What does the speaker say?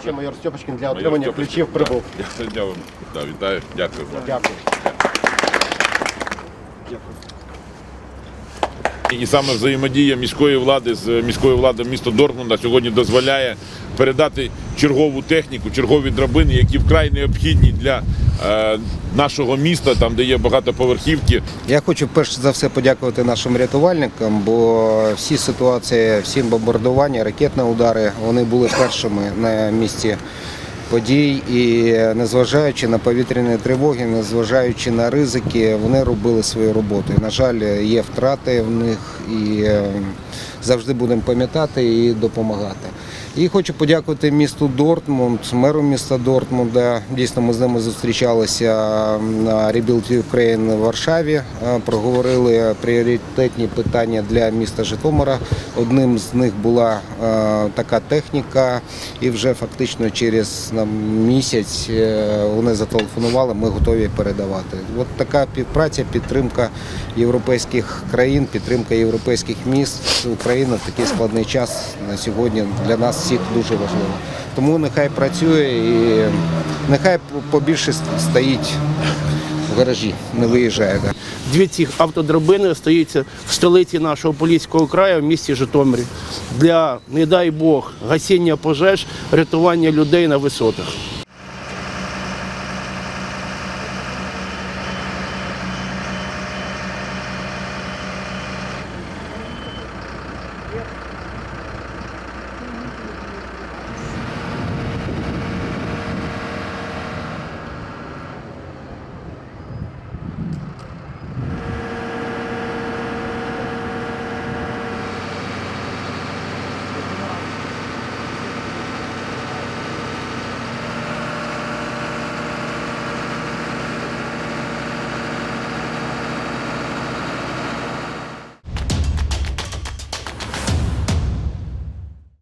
Ще майор Стьопочкін для отримання ключів прибув. Я. Да, вітаю, дякую. Дякую. І саме взаємодія міської влади з міською владою міста Дортмунда сьогодні дозволяє передати чергову техніку, чергові драбини, які вкрай необхідні для е, нашого міста, там де є багатоповерхівки. Я хочу перш за все подякувати нашим рятувальникам, бо всі ситуації, всі бомбардування, ракетні удари, вони були першими на місці подій. І незважаючи на повітряні тривоги, незважаючи на ризики, вони робили свою роботу. На жаль, є втрати в них і е, завжди будемо пам'ятати і допомагати. І хочу подякувати місту Дортмунд, меру міста Дортмунда. Дійсно, ми з ними зустрічалися на Rebuild Ukraine в Варшаві. Е, Проговорили пріоритетні питання для міста Житомира. Одним з них була е, така техніка, і вже фактично через нам, місяць е, вони зателефонували. Ми готові передавати. От така співпраця, підтримка європейських країн, підтримка європейських міст. Україна в такий складний час на сьогодні для нас всіх дуже важлива. Тому нехай працює і нехай побільше стоїть в гаражі, не виїжджає. Дві ці автодрабини стоїть в столиці нашого Поліського краю, в місті Житомирі, для, не дай Бог, гасіння пожеж, рятування людей на висотах.